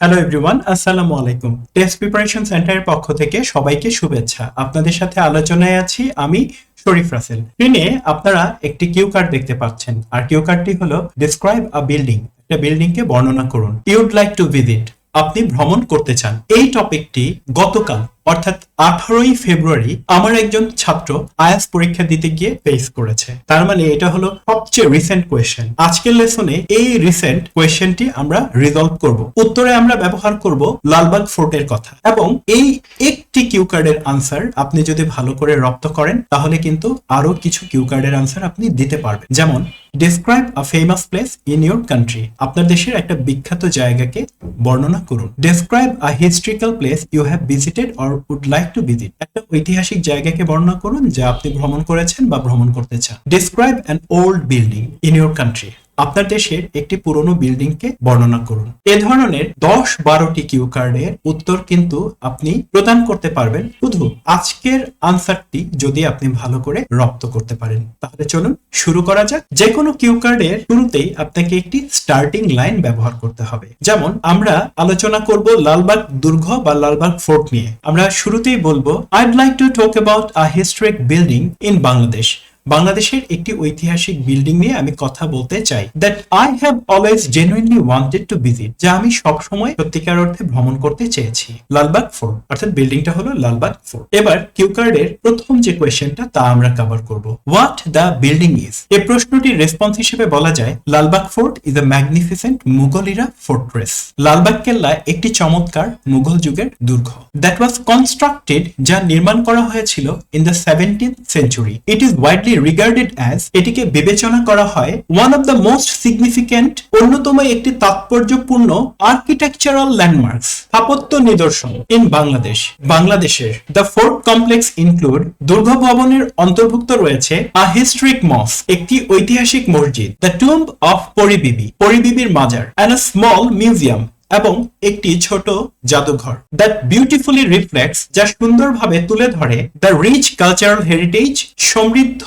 Hello everyone আসসালামু আলাইকুম। Test preparation সেন্টারের পক্ষ থেকে সবাইকে শুভেচ্ছা। আপনাদের সাথে আলোচনায় আছি আমি শরীফ রাসেল। স্ক্রিনে আপনারা একটি কিউ কার্ড দেখতে পাচ্ছেন। আর কিউ কার্ডটি হলো ডিসক্রাইব আ বিল্ডিং একটা বিল্ডিং কে বর্ণনা করুন। ইউড লাইক টু ভিজিট আপনি ভ্রমণ করতে চান। এই টপিকটি গতকাল অর্থাৎ আঠারোই ফেব্রুয়ারি আমার একজন ছাত্র আয়াস পরীক্ষা দিতে গিয়ে ফেস করেছে। তার মানে এটা হলো সবচেয়ে রিসেন্ট কোয়েশ্চেন আজকের লেসনে এই রিসেন্ট কোয়েশ্চেনটি আমরা রিজলভ করব। উত্তরে আমরা ব্যবহার করব লালবাগ ফোর্টের কথা এবং এই একটি কিউ কার্ডের আনসার আপনি যদি ভালো করে রপ্ত করেন, তাহলে কিন্তু আরও কিছু কিউ কার্ডের আনসার আপনি দিতে পারবেন। যেমন describe a famous place in your country আপনার দেশের একটা বিখ্যাত জায়গাকে বর্ণনা করুন। Describe a historical place you have visited or would like to visit একটা ঐতিহাসিক জায়গাকে বর্ণনা করুন যা আপনি ভ্রমণ করেছেন বা ভ্রমণ করতে চান। Describe an old building in your country আপনার দেশের একটি পুরনো বিল্ডিং কে বর্ণনা করুন। এ ধরনের দশ বারোটি কিউ কার্ডের উত্তর কিন্তু আপনি প্রদান করতে পারবেন। শুধু আজকের আনসারটি যদি আপনি ভালো করে রপ্ত করতে পারেন। তাহলে চলুন শুরু করা যাক। যে কোনো কিউ কার্ডের শুরুতেই আপনাকে একটি স্টার্টিং লাইন ব্যবহার করতে হবে। যেমন আমরা আলোচনা করব লালবাগ দুর্গ বা লালবাগ ফোর্ট নিয়ে। আমরা শুরুতেই বলব I'd like to talk about a historic building in Bangladesh বাংলাদেশের একটি ঐতিহাসিক বিল্ডিং নিয়ে আমি কথা বলতে চাই that I have always genuinely wanted to visit যা আমি সবসময় সত্যিকার অর্থে ভ্রমণ করতে চেয়েছি। লালবাগ ফোর্ট, অর্থাৎ বিল্ডিংটা হলো লালবাগ ফোর্ট। এবার কিউ কার্ডের প্রথম যে কোয়েশ্চেনটা তা আমরা কভার করব। হোয়াট দ্য বিল্ডিং ইজ এই প্রশ্নটির রেসপন্স হিসেবে বলা যায়, Lalbagh fort is a magnificent Mughal era fortress Lalbagh কেল্লা একটি চমৎকার মুঘল যুগের দুর্গ। দ্যাট ওয়াজ কনস্ট্রাক্টেড যা নির্মাণ করা হয়েছিল in the seventeenth century it is widely regarded as এটিকে বিবেচনা করা হয় one of the most significant অন্যতম একটি তাৎপর্যপূর্ণ আর্কিটেকচারাল ল্যান্ডমার্কস স্থাপত্য নিদর্শন ইন বাংলাদেশ বাংলাদেশের দ্য ফোর্ট কমপ্লেক্স ইনক্লুড দুর্গ ভবনের অন্তর্ভুক্ত রয়েছে আ হিস্ট্রিক মস একটি ঐতিহাসিক মসজিদ দ্য টুম্ব অফ পরিবিবি পরিবিবির মাজার অ্যান্ড আ স্মল মিউজিয়াম এবং একটি ছোট জাদুঘর। দ্যাট বিউটিফুলি রিফ্লেক্টস যা সুন্দরভাবে তুলে ধরে দ্য রিচ কালচারাল হেরিটেজ সমৃদ্ধ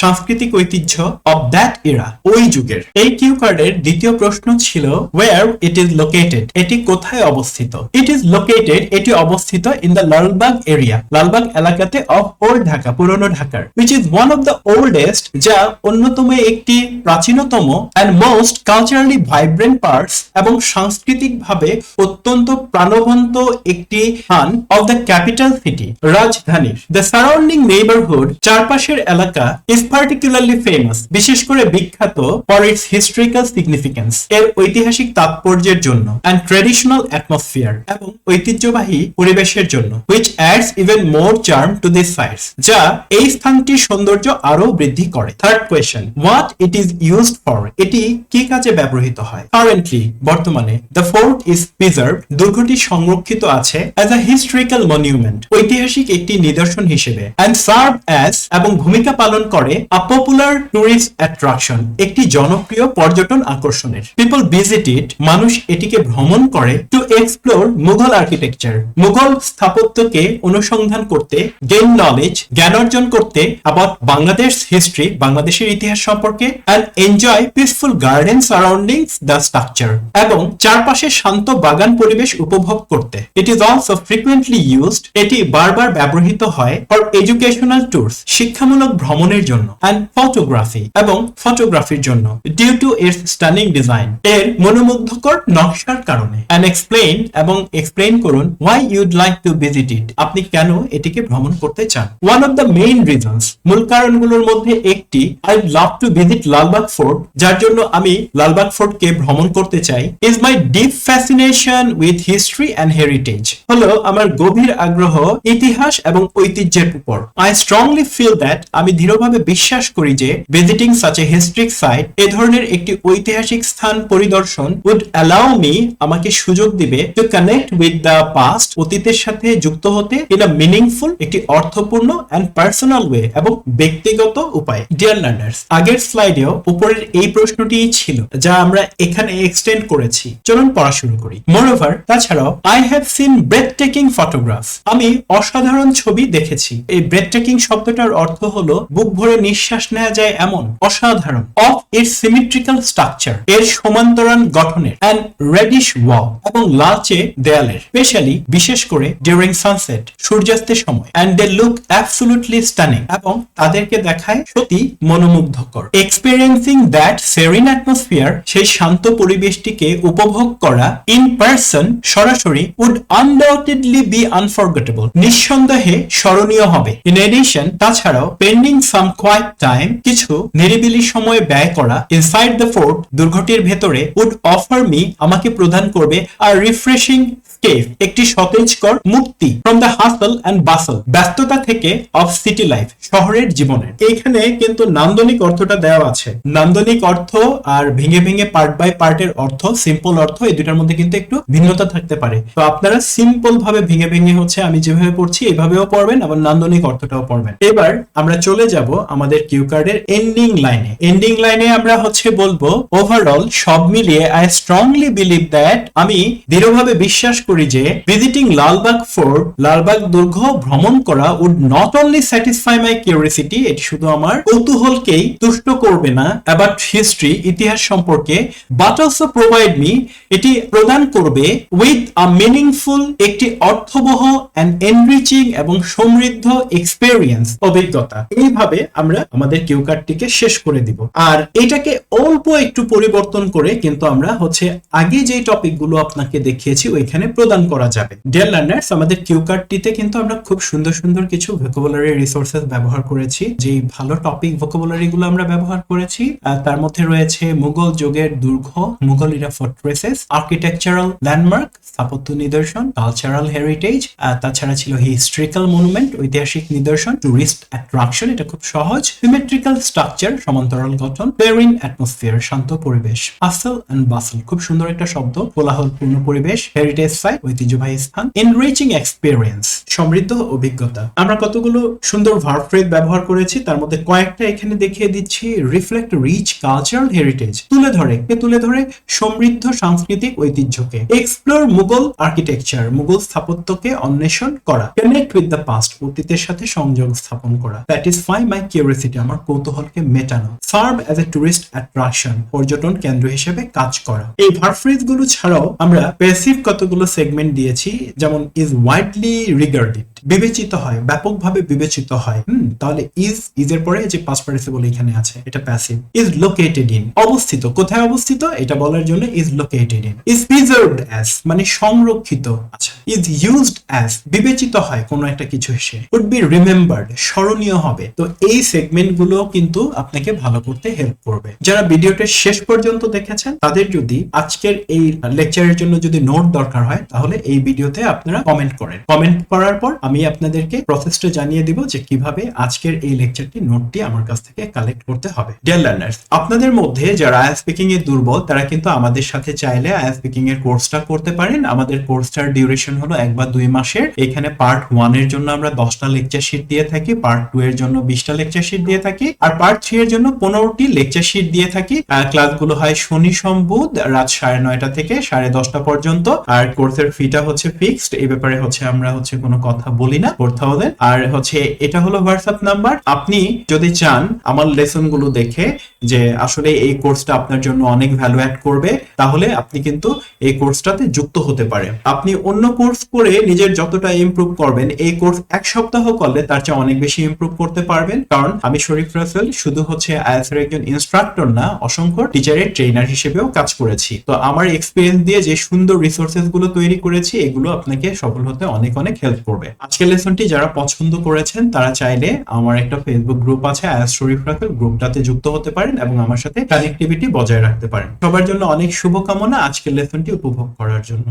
সাংস্কৃতিক ঐতিহ্য অব দ্যাট ইরা ওই যুগের। এই কিউ কার্ডের দ্বিতীয় প্রশ্ন ছিল ওয়ার ইট ইজ লোকেটেড এটি কোথায় অবস্থিত? ইট ইজ লোকেটেড এটি অবস্থিত in the Lalbagh area Lalbagh এলাকাতে অফ ওল্ড ঢাকা পুরনো ঢাকার which is one of the oldest যা অন্যতম একটি প্রাচীনতম and most culturally vibrant parts এবং সাংস্কৃতিক ভাবে অত্যন্ত প্রাণবন্ত একটি স্থান অফ দ্য ক্যাপিটাল সিটি রাজধানীর দ্য সারাউন্ডিং নেইবারহুড চারপাশের এলাকা ইজ পার্টিকুলারলি ফেমাস বিশেষ করে বিখ্যাত ফর ইটস হিস্ট্রিক্যাল সিগনিফিকেন্স এর ঐতিহাসিক তাৎপর্যের জন্য অ্যান্ড ট্রেডিশনাল অ্যাটমসফিয়ার এবং ঐতিহ্যবাহী পরিবেশের জন্য which adds even more charm to this sites যা এই স্থানটির সৌন্দর্য আরও বৃদ্ধি করে। Third question what it is used for এটি কি কাজে ব্যবহৃত হয়? কারেন্টলি বর্তমানে দ্য ফোর্ট ইজ প্রিজার্ভ দুর্গটি সংরক্ষিত আছে অ্যাজ আ হিস্ট্রিক্যাল মনিউমেন্ট ঐতিহাসিক একটি নিদর্শন হিসেবে অ্যান্ড সার্ভ অ্যাজ এবং ভূমিকা পালন করে আ পপুলার টুরিস্ট অ্যাট্রাকশন একটি জনপ্রিয় পর্যটন আকর্ষণের। পিপল ভিজিট ইট মানুষ এটিকে ভ্রমণ করে to explore Mughal architecture Mughal স্থাপত্যকে অনুসন্ধান করতে গেইন নলেজ জ্ঞান অর্জন করতে অ্যাবাউট বাংলাদেশ হিস্ট্রি বাংলাদেশের ইতিহাস সম্পর্কে and enjoy peaceful garden surroundings the structure এবং চারপাশে শান্ত বাগান পরিবেশ উপভোগ করতে। It is also frequently used এটি বারবার ব্যবহৃত হয় ফর এডুকেশনাল ট্যুরস শিক্ষামূলক ভ্রমণের জন্য অ্যান্ড ফটোগ্রাফি এবং ফটোগ্রাফির জন্য due to its stunning design এর মনোমুগ্ধকর নকশার কারণে। অ্যান্ড এক্সপ্লেইন এবং এক্সপ্লেইন করুন why you'd like to visit it আপনি কেন এটিকে ভ্রমণ করতে চান? One of the main reasons মূল কারণগুলোর মধ্যে একটি I love to visit Lalbagh fort যার জন্য আমি লালবাগ ফোর্টকে ভ্রমণ করতে চাই is my deep fascination with history and heritage হলো আমার গভীর আগ্রহ, ইতিহাস এবং ঐতিহ্যের উপর। আই স্ট্রংলি ফিল দ্যাট আমি দৃঢ়ভাবে বিশ্বাস করি যে visiting such a historic site এ ধরনের একটি ঐতিহাসিক স্থান পরিদর্শন উড অ্যালাউ মি আমাকে সুযোগ দিবে to connect with the past অতীতের সাথে যুক্ত হতে ইন আ মিনিংফুল একটি অর্থপূর্ণ অ্যান্ড পার্সোনাল ওয়ে এবং ব্যক্তিগত উপায়। ডিয়ার লার্নার্স আগের স্লাইডেও উপরের এই প্রশ্নটিই ছিল, যা আমরা এখানে এক্সটেন্ড করেছি। চলুন পড়া শুরু করি। মোরওভার তাছাড়াও I have seen breathtaking photograph আমি অসাধারণ ছবি দেখেছি। এই ব্রেথ টেকিং শব্দটার অর্থ হলো, বুক ভরে নিঃশ্বাস নেওয়া যায় এমন, অসাধারণ। অফ এর সিমেট্রিক্যাল স্ট্রাকচার এর সমান্তরাল গঠনের অ্যান্ড রেডিশ ওয়াল এবং লালচে দেয়ালের। স্পেশালি বিশেষ করে ডিউরিং সানসেট সূর্যাস্তের সময়। And they look absolutely stunning এবং তাদেরকে দেখায় সত্যি মনোমুগ্ধকর। এক্সপিরিয়েন্সিং দ্যাট সেরিন অ্যাটমসফিয়ার সেই শান্ত পরিবেশটিকে উপভোগ করা ইন পার্সন সরাসরি উড আনডাউটেডলি বি আনফরগেটেবল নিঃসন্দেহে স্মরণীয় হবে। ইন এডিশন তাছাড়াও পেন্ডিং সাম কোয়াইট টাইম কিছু নিরিবিলি সময় ব্যয় করা ইনসাইড দ্য ফোর্ট দুর্ঘটির ভেতরে উড অফার মি আমাকে প্রদান করবে আর রিফ্রেশিং স্কেপ একটি সতেজকর মুক্তি from the hustle and bustle ব্যস্ততা থেকে অফ সিটি লাইফ শহরের জীবনের এইখানে কিন্তু নান্দনিক অর্থটা দেওয়া আছে। নান্দনিক অর্থ আর ভেঙে ভেঙে পার্ট বাই পার্টের অর্থ সিম্পল অর্থ, এই দুটার মধ্যে কিন্তু একটু ভিন্নতা থাকতে পারে। তো আপনারা সিম্পল ভাবে ভেঙে ভেঙে হচ্ছে আমি যেভাবে পড়ছি, এইভাবেও পড়বেন, আবার নান্দনিক অর্থটাও পড়বেন। এবার আমরা চলে যাব আমাদের কিউ কার্ডের এন্ডিং লাইনে এন্ডিং লাইনে আমরা হচ্ছে বলব ওভারঅল সব মিলিয়ে আই স্ট্রংলি বিলিভ দ্যাট আমি দৃঢ়ভাবে বিশ্বাস করি যে ভিজিটিং লালবাগ ফোর্ট লালবাগ দুর্গ ভ্রমণ করা would not only satisfy my curiosity এটি শুধু আমার কৌতূহলকেই তুষ্ট করবে না অ্যাবাউট হিস্ট্রি ইতিহাস সম্পর্কে বাট অলসো প্রোভাইড মি এটি প্রদান করবে উইথ আ মিনিংফুল একটি অর্থবহ অ্যান্ড এনরিচিং এবং সমৃদ্ধ এক্সপেরিয়েন্স অভিজ্ঞতা। এইভাবে আমরা আমাদের কিউ কার্ডটিকে শেষ করে দিব। আর এটাকে অল্প একটু পরিবর্তন করে কিন্তু আমরা হচ্ছে আগে যে টপিকগুলো আপনাকে দেখিয়েছি, ওইখানে প্রদান করা যাবে। ডিয়ার লার্নার্স আমাদের কিউ কার্ডটিতে কিন্তু আমরা খুব সুন্দর সুন্দর কিছু ভোকাবুলারি রিসোর্সেস ব্যবহার করেছি। যেই ভালো টপিক ভোকাবুলারি গুলো আমরা ব্যবহার করেছি তার মধ্যে রয়েছে মুঘল যুগের দুর্গ Mughal era fortresses architectural landmark স্থাপত্য নিদর্শন কালচারাল হেরিটেজ তাছাড়া ছিল হিস্ট্রিক্যাল মনুমেন্ট ঐতিহাসিক নিদর্শন টুরিস্ট অ্যাট্রাকশন এটা খুব সহজ। সিমেট্রিক্যাল স্ট্রাকচার সমান্তরাল গঠন পেরিন অ্যাটমসফিয়ার শান্ত পরিবেশ আসল অ্যান্ড বাসল খুব সুন্দর একটা শব্দ, কোলাহলপূর্ণ পরিবেশ হেরিটেজ সাইট ঐতিহ্যবাহী স্থান এনরিচিং এক্সপিরিয়েন্স সমৃদ্ধ অভিজ্ঞতা। আমরা কতগুলো সুন্দর ভার্ব ব্যবহার করেছি, তার মধ্যে কয়েকটা এখানে দেখিয়ে দিচ্ছি রিফ্লেক্ট রিচ কালচারাল হেরিটেজ তুলে ধরে কে তুলে ধরে সমৃদ্ধ সাংস্কৃতিক ঐতিহ্যকে। এক্সপ্লোর মুঘল আর্কিটেকচার মুঘল স্থাপত্যকে অন্বেষণ করা। কানেক্ট উইথ দ্য পাস্ট অতীতের সাথে সংযোগ স্থাপন করা। স্যাটিসফাই মাই কিউরিয়াসিটি আমার কৌতূহলকে মেটানো। Serve as a tourist attraction পর্যটন কেন্দ্র হিসেবে কাজ করা। এই ভার্ব ফ্রেজগুলো ছাড়াও আমরা প্যাসিভ কতগুলো সেগমেন্ট দিয়েছি যেমন ইজ ওয়াইডলি রিগার্ডেড বিবেচিত হয়, ব্যাপকভাবে বিবেচিত হয়। হুম, তাহলে ইজ ইজ এর পরে যে পাস্ট পার্টিসিপল এখানে আছে, এটা প্যাসিভ ইজ লোকেটেড ইন অবস্থিত। কোথায় অবস্থিত? এটা বলার জন্য is located in is preserved as মানে সংরক্ষিত আচ্ছা ইজ ইউজড অ্যাজ বিবেচিত হয় কোনো একটা কিছু এসে। উড বি রিমেম্বার্ড স্মরণীয় হবে। তো এই সেগমেন্টগুলো কিন্তু আপনাকে ভালো করতে হেল্প করবে। যারা ভিডিওটা শেষ পর্যন্ত দেখেছেন, তাদের যদি আজকের এই লেকচারের জন্য যদি নোট দরকার হয়, তাহলে এই ভিডিওতে আপনারা কমেন্ট করেন। কমেন্ট করার পর আমি আপনাদেরকে প্রসেসটা জানিয়ে দিব যে কীভাবে আজকের এই লেকচারটি নোটটি আমার কাছ থেকে কালেক্ট করতে হবে। ডিয়ার লার্নার্স আপনাদের মধ্যে যারা আয়া স্পিকিং এ দুর্বল, তারা কিন্তু আমাদের সাথে চাইলে আয়া স্পিকিং এর কোর্সটা করতে পারেন। আমাদের কোর্সটার ডিউরেশন হলো এক বা দুই মাসের। এখানে পার্ট ওয়ানের জন্য আমরা দশটা লেকচার শিট দিয়ে থাকি পার্ট টু এর জন্য বিশটা লেকচার শিট দিয়ে থাকি, আর পার্ট থ্রি এর জন্য পনেরোটি লেকচার শিট দিয়ে থাকি। ক্লাসগুলো হয় শনি, সোম, বুধ, রাত সাড়ে নয়টা থেকে সাড়ে দশটা পর্যন্ত। আর কোর্সের ফিটা হচ্ছে ফিক্সড এই ব্যাপারে হচ্ছে আমরা হচ্ছে কোনো কথা বলি না ফোর থাউজেন্ড আর হচ্ছে, এটা হলো হোয়াটসঅ্যাপ নাম্বার আপনি যদি চান আমার লেসনগুলো দেখে যে আসলে এই কোর্সটা আপনার জন্য অনেক ভ্যালু অ্যাড করবে, তাহলে আপনি কিন্তু এই কোর্সটাতে যুক্ত হতে পারেন আপনি অন্য কোর্স করে নিজের যতটা ইমপ্রুভ করবেন, এই কোর্স এক সপ্তাহ করলে তার চেয়ে অনেক বেশি ইমপ্রুভ করতে পারবেন। কারণ আমি শরীফ রাসেল, শুধু হচ্ছে আইএস এর একজন ইনস্ট্রাক্টর না, অসংখ্য টিচারের ট্রেনার হিসেবেও কাজ করেছি। তো আমার এক্সপিরিয়েন্স দিয়ে যে সুন্দর রিসোর্সেসগুলো তৈরি করেছি, এগুলো আপনাকে সফল হতে অনেক অনেক হেল্প করবে। আজকের লেসনটি যারা পছন্দ করেছেন, তারা চাইলে আমার একটা ফেসবুক গ্রুপ আছে গ্রুপটাতে যুক্ত হতে পারেন এবং আমার সাথে কানেক্টিভিটি বজায় রাখতে পারেন। সবার জন্য অনেক শুভকামনা আজকের লেসনটি উপভোগ করার জন্য।